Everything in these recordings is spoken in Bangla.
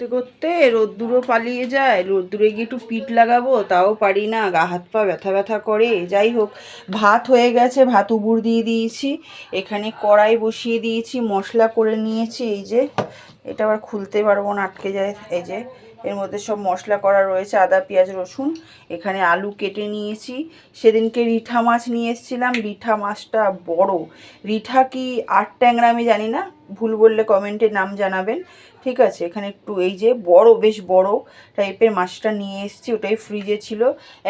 করতে করতে রোদ্দুরও পালিয়ে যায়, রোদ্দুরে গিয়ে একটু পিঠ লাগাবো, তাও পারি না, গা হাত পা ব্যথা ব্যথা করে। যাই হোক, ভাত হয়ে গেছে, ভাত উবুর দিয়ে দিয়েছি, এখানে কড়াই বসিয়ে দিয়েছি, মশলা করে নিয়েছি, এই যে, এটা আবার খুলতে পারব না, আটকে যায়, এই যে, এর মধ্যে সব মশলা করা রয়েছে, আদা, পেঁয়াজ, রসুন, এখানে আলু কেটে নিয়েছি। সেদিনকে রিঠা মাছ নিয়ে এসেছিলাম, রিঠা মাছটা বড়। রিঠা কি আট ট্যাংরা আমি জানি না ভুল বললে কমেন্টে নাম জানাবেন। ঠিক আছে, এখানে একটু এই যে বড়, বেশ বড় টাইপের মাছটা নিয়ে এসেছি, ওটাই ফ্রিজে ছিল।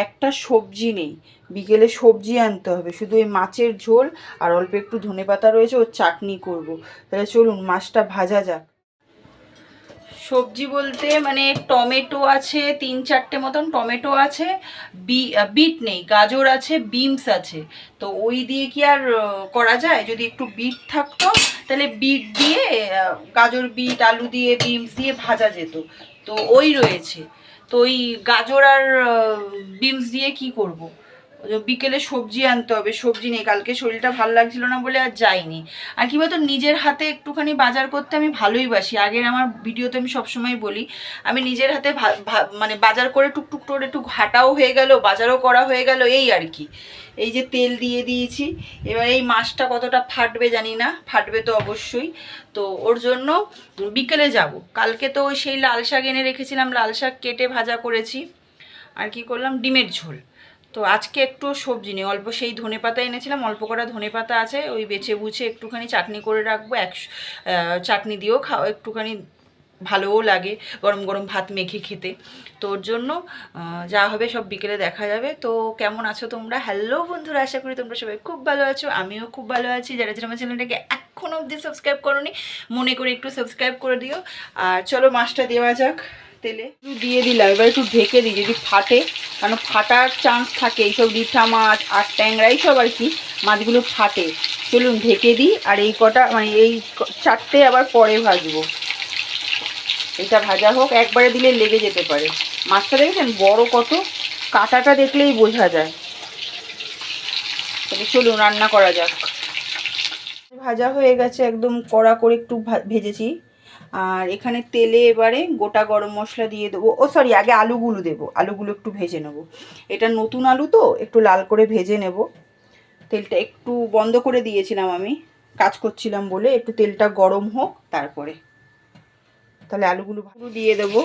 একটা সবজি নেই, বিকেলে সবজি আনতে হবে, শুধু ওই মাছের ঝোল আর অল্প একটু ধনে পাতা রয়েছে ওর চাটনি করব। তাহলে চলুন, মাছটা ভাজা যাক। সবজি বলতে মানে টমেটো আছে, তিন চারটে মতন টমেটো আছে বিট নেই, গাজর আছে বিনস আছে। তো ওই দিয়ে কি আর করা যায়? যদি একটু বিট থাকতো, তাহলে বিট দিয়ে গাজর বিট, আলু দিয়ে বিনস দিয়ে ভাজা যেত। তো ওই রয়েছে। তো ওই গাজর আর বিনস দিয়ে কি করব। বিকেলে সবজি আনতে হবে, সবজি নেই। কালকে শরীরটা ভালো লাগছিল না বলে আর যাইনি। আর কি বলতো, নিজের হাতে একটুখানি বাজার করতে আমি ভালোই বাসি। আগের আমার ভিডিওতে আমি সবসময় বলি, আমি নিজের হাতে মানে বাজার করে টুকটুক করে একটু ঘাটাও হয়ে গেল, বাজারও করা হয়ে গেল, এই আর কি। এই যে তেল দিয়ে দিয়েছি, এবার এই মাছটা কতটা ফাটবে জানি না, ফাটবে তো অবশ্যই। তো ওর জন্য বিকেলে যাব। কালকে তো সেই লাল শাক এনে রেখেছিলাম, লাল শাক কেটে ভাজা করেছি। আর কি করলাম, ডিমের ঝোল। তো আজকে একটু সবজি নেই অল্প সেই ধনে পাতা এনেছিলাম, অল্প কটা ধনে পাতা আছে, ওই বেছে বুছে একটুখানি চাটনি করে রাখব, এক চাটনি দিয়েও খাওয়া, একটুখানি ভালোও লাগে, গরম গরম ভাত মেখে খেতে। তোর জন্য যা হবে সব বিকেলে দেখা যাবে। তো কেমন আছো তোমরা? হ্যালো বন্ধুরা, আশা করি তোমরা সবাই খুব ভালো আছো, আমিও খুব ভালো আছি। যারা যারা আমার চ্যানেলটাকে এখনও অবধি সাবস্ক্রাইব করোনি, মনে করে একটু সাবস্ক্রাইব করে দিও। আর চলো মাছটা দেওয়া যাক। তেলে। দিয়ে দিলাম, এবার একটু ঢেকে দিই, যদি ফাটে। কারণ ফাটার চান্স থাকে, এইসব রিঠা মাছ আর ট্যাংরা, এইসব আর কি মাছগুলো ফাটে। চলুন ঢেকে দিই, আর এই কটা মানে এই চারটে আবার পরে ভাজবো। এটা ভাজা হোক, একবারে দিলে লেগে যেতে পারে। মাছটা দেখেছেন, বড় কত? কাঁটাটা দেখলেই বোঝা যায়। তাহলে চলুন, রান্না করা যাক। ভাজা হয়ে গেছে, একদম কড়া করে একটু ভেজেছি। আর এখানে তেলে এবারে গোটা গরম মশলা দিয়ে দেবো। ও সরি আগে আলুগুলো দেবো। আলুগুলো একটু ভেজে নেব। এটা নতুন আলু তো, একটু লাল করে ভেজে নেব। তেলটা একটু বন্ধ করে দিয়েছিলাম আমি, কাজ করছিলাম বলে একটু তেলটা গরম হোক তারপরে। তাহলে আলুগুলো ভালো দিয়ে দেবো।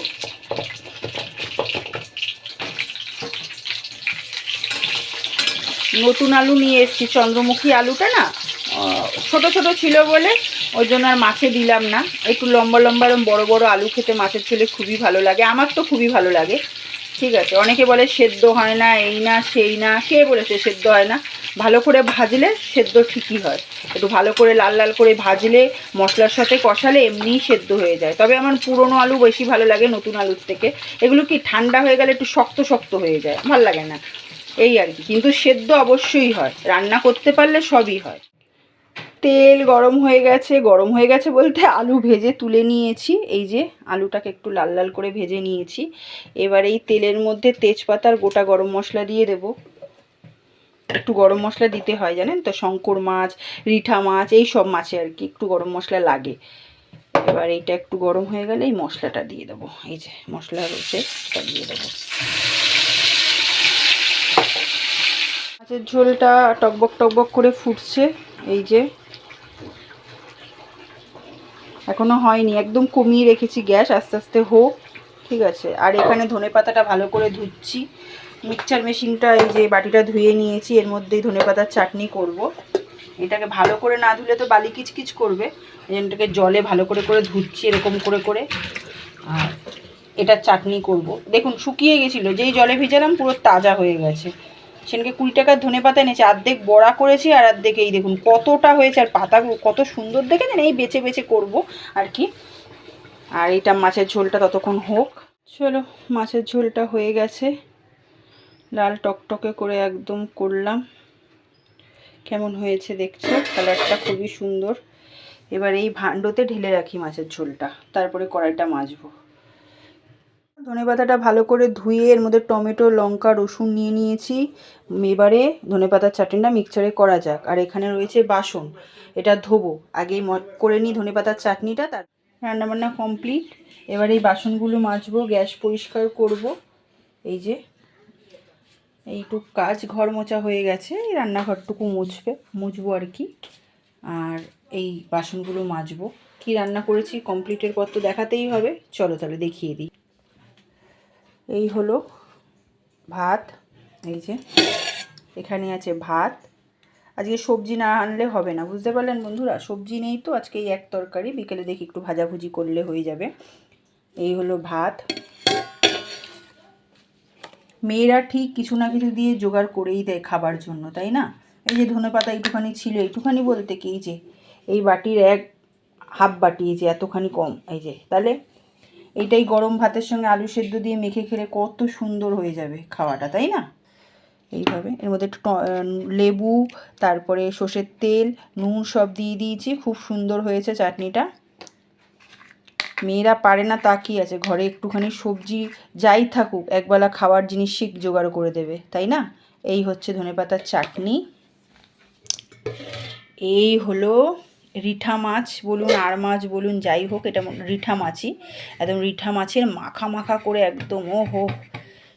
নতুন আলু নিয়ে এসেছি, চন্দ্রমুখী আলুটা না ছোট ছোট ছিল বলে ওই জন্য আর মাছে দিলাম না। একটু লম্বা লম্বা এরম বড় বড় আলু খেতে মাছের ছেলে খুবই ভালো লাগে। আমার তো খুবই ভালো লাগে। ঠিক আছে, অনেকে বলে সেদ্ধ হয় না, এই না, সেই না, কে বলেছে সেদ্ধ হয় না? ভালো করে ভাজলে সেদ্ধ ঠিকই হয়। একটু ভালো করে লাল লাল করে ভাজলে, মশলার সাথে কষালে এমনিই সেদ্ধ হয়ে যায়। তবে আমার পুরনো আলু বেশি ভালো লাগে নতুন আলুর থেকে। এগুলো কি ঠান্ডা হয়ে গেলে একটু শক্ত শক্ত হয়ে যায়? ভালো লাগে না। এই আর কি। কিন্তু সেদ্ধ অবশ্যই হয়। রান্না করতে পারলে সবই হয়। তেল গরম হয়ে গেছে, গরম হয়ে গেছে বলতে আলু ভেজে তুলে নিয়েছি। এই যে আলুটাকে একটু লাল লাল করে ভেজে নিয়েছি। এবার এই তেলের মধ্যে তেজপাতার গোটা গরম মশলা দিয়ে দেব। একটু গরম মশলা দিতে হয় জানেন তো? শঙ্কর মাছ, রিঠা মাছ, এই সব মাছে আর কি একটু গরম মশলা লাগে। এবার এইটা একটু গরম হয়ে গেলে এই মশলাটা দিয়ে দেবো। এই যে মশলা রয়েছে, এটা দিয়ে দেবো। মাছের ঝোলটা টকবক টকবক করে ফুটছে। এই যে এখনও হয়নি, একদম কমিয়ে রেখেছি গ্যাস, আস্তে আস্তে হোক, ঠিক আছে আর এখানে ধনে পাতাটা ভালো করে ধুচ্ছি মিক্সচার মেশিনটা এই যে বাটিটা ধুয়ে নিয়েছি, এর মধ্যেই ধনে পাতার চাটনি করব। এটাকে ভালো করে না ধুলে তো বালি কিচকিচ করবে এটাকে জলে ভালো করে করে ধুচ্ছি, এরকম করে করে আর এটার চাটনি করব। দেখুন, শুকিয়ে গেছিল, যেই জলে ভিজালাম পুরো তাজা হয়ে গেছে সেদিনকে কুড়ি টাকার ধনে পাতা এনেছে অর্ধেক বড়া করেছি আর অর্ধেক এই দেখুন কতটা হয়েছে আর পাতাগুলো কত সুন্দর দেখেছেন এই বেছে বেছে করব আর কি। আর এইটা মাছের ঝোলটা ততক্ষণ হোক। চলো, মাছের ঝোলটা হয়ে গেছে। লাল টকটকে করে একদম করলাম। কেমন হয়েছে দেখছ? কালারটা খুবই সুন্দর। এবার এই ভাণ্ডতে ঢেলে রাখি মাছের ঝোলটা, তারপরে কড়াইটা মাজবো। ধনেপাতাটা ভালো করে ধুয়ে এর মধ্যে টমেটো, লঙ্কা, রসুন নিয়ে নিয়েছি। এবারে ধনেপাতার চাটনিটা মিক্সচারে করা যাক। আর এখানে রয়েছে বাসন। এটা ধোবো। আগেই ম- করে নিই ধনেপাতার চাটনিটা, তার রান্নাবান্না কমপ্লিট। এবার এই বাসনগুলো মাজবো, গ্যাস পরিষ্কার করব। এই যে, এইটুক কাজ, ঘর মোচা হয়ে গেছে। এই রান্নাঘরটুকু মুছবে, মুছবো আর কি। আর এই বাসনগুলো মাজবো। কি রান্না করেছি কমপ্লিটের পর তো দেখাতেই হবে। চলো তাহলে দেখিয়ে দিই। এই হলো ভাত, এই যে এখানে আছে ভাত। আজকে সবজি না আনলে হবে না, বুঝতে পারলেন বন্ধুরা? সবজি নেই তো, আজকে এই এক তরকারি, বিকেলে দেখি একটু ভাজাভুজি করলে হয়ে যাবে। এই হলো ভাত। মেয়েরা ঠিক কিছু না কিছু দিয়ে জোগাড় করেই দেয় খাবার জন্য, তাই না? এই যে ধনে পাতা একটুখানি ছিল, একটুখানি বলতে কি যে, এই বাটির এক হাফ বাটি, এই যে এতখানি কম, এই যে। তাহলে এইটাই গরম ভাতের সঙ্গে আলু সেদ্ধ দিয়ে মেখে খেলে কত সুন্দর হয়ে যাবে খাওয়াটা, তাই না? এইভাবে। এর মধ্যে একটু লেবু, তারপরে সর্ষের তেল, নুন সব দিয়ে দিয়েছি, খুব সুন্দর হয়েছে চাটনিটা। মেয়েরা পারে না তা কি আছে? ঘরে একটুখানি সবজি যাই থাকুক, একবেলা খাওয়ার জিনিস শিখ জোগাড় করে দেবে, তাই না? এই হচ্ছে ধনেপাতার চাটনি। এই হলো রিঠা মাছ বলুন, আর মাছ বলুন, যাই হোক, এটা রিঠা মাছই। একদম রিঠা মাছের মাখা মাখা করে একদম ও হো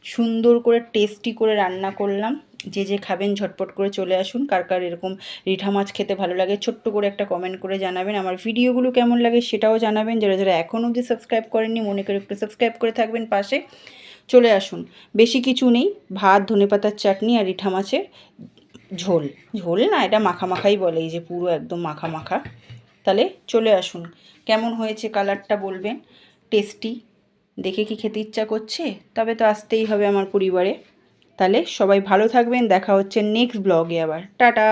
সুন্দর করে টেস্টি করে রান্না করলাম। যে যে খাবেন, ঝটপট করে চলে আসুন। কার কার এরকম রিঠা মাছ খেতে ভালো লাগে, ছোট্ট করে একটা কমেন্ট করে জানাবেন। আমার ভিডিওগুলো কেমন লাগে সেটাও জানাবেন। যারা যারা এখনও অবধি সাবস্ক্রাইব করেননি, মনে করে একটু সাবস্ক্রাইব করে থাকবেন পাশে। চলে আসুন। বেশি কিছু নেই, ভাত, ধনেপাতার চাটনি আর রিঠা মাছের ঝোল। ঝোল না, এটা মাখা মাখাই বলে, এই যে পুরো একদম মাখা মাখা তাহলে চলে আসুন, কেমন হয়েছে কালারটা বলবেন? টেস্টি। দেখে কি খেতে ইচ্ছা করছে? তবে তো আসতেই হবে আমার পরিবারে। তাহলে সবাই ভালো থাকবেন, দেখা হচ্ছে নেক্সট ব্লগে আবার। টাটা!